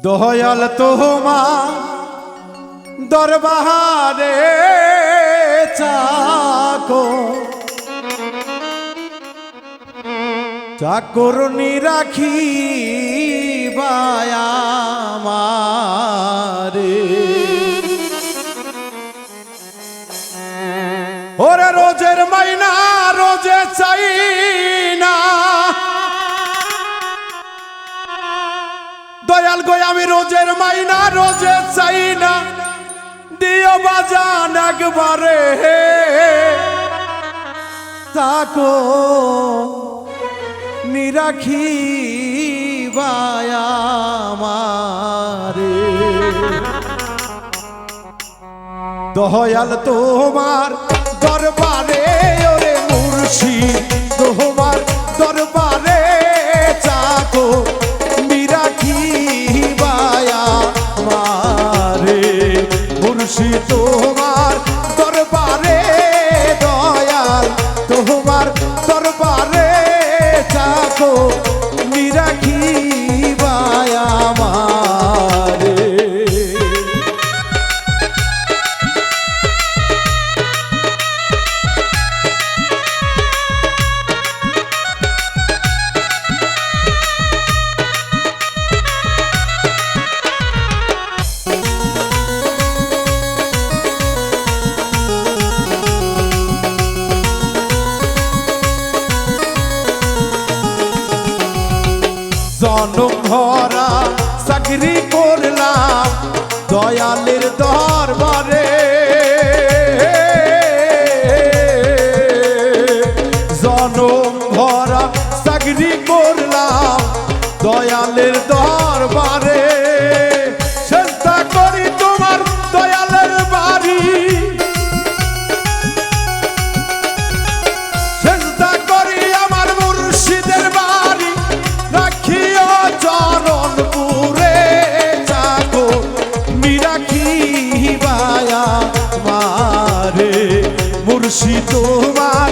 দয়াল তোমা দরবারে চাকো। চাকরনি রাখি বায়ামারে। আমি রোজের মাইনা রোজে চাই না দিও বাজান একবারে। তাকো নিরাখি বায়ামারে দয়াল তোমার দরবারে, ওরে মুর্শিদ তোমার জনম ভরা চাকরি করলাম দয়ালের দরবারে। জনম ভরা চাকরি করলাম দয়ালের দরবারে মারে মুর্শি তোমার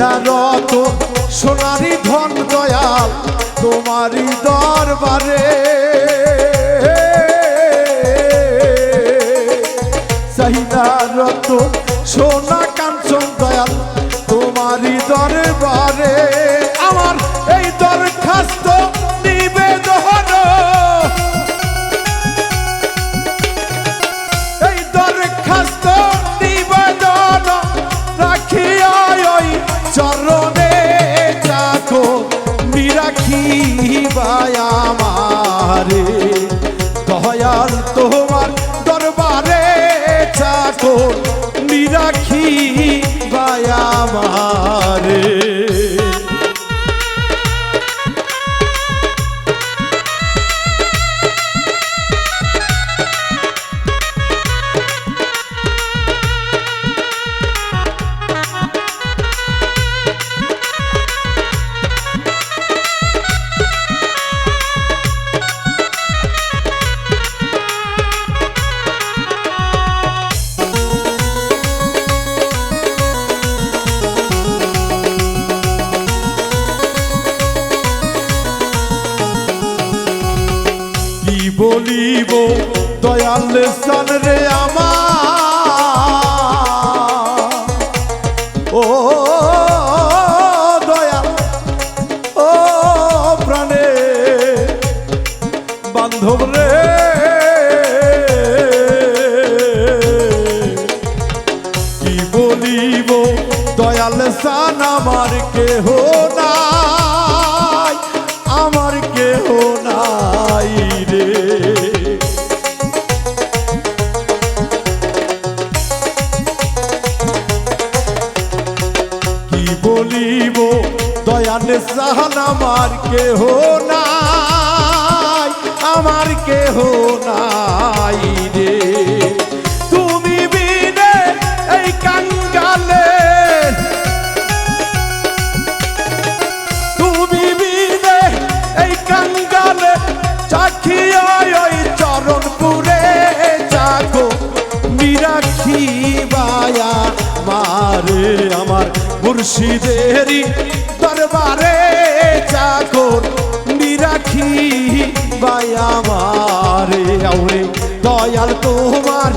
না রত সোনারি ধন দয়াল তোমারই দরবারে। না রত সোনা বায়ামারে বলিব, দয়াল সান রে আমার। ও, দয়াল, ও প্রাণে বান্ধব রে। কি বলিব, দয়াল সান আমার কেহ নাই, আমার কেহ নাই। কি দয়াল সাহান আমার কেহ নাই, আমার কেহ নাই রে। তুমি বিনে এই কাঙ্গালে, তুমি বিনে এই কাঙ্গালে, চাখিয়া ওই চরণপুরে জাগো মিরাখি বায়া মারে আমার মুর্শিদেরি দরবারে চাকর বিরাখি বায়ামারে আউরে দয়াল তোমার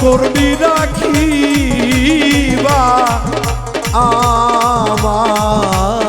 করবি রাখিবা আমার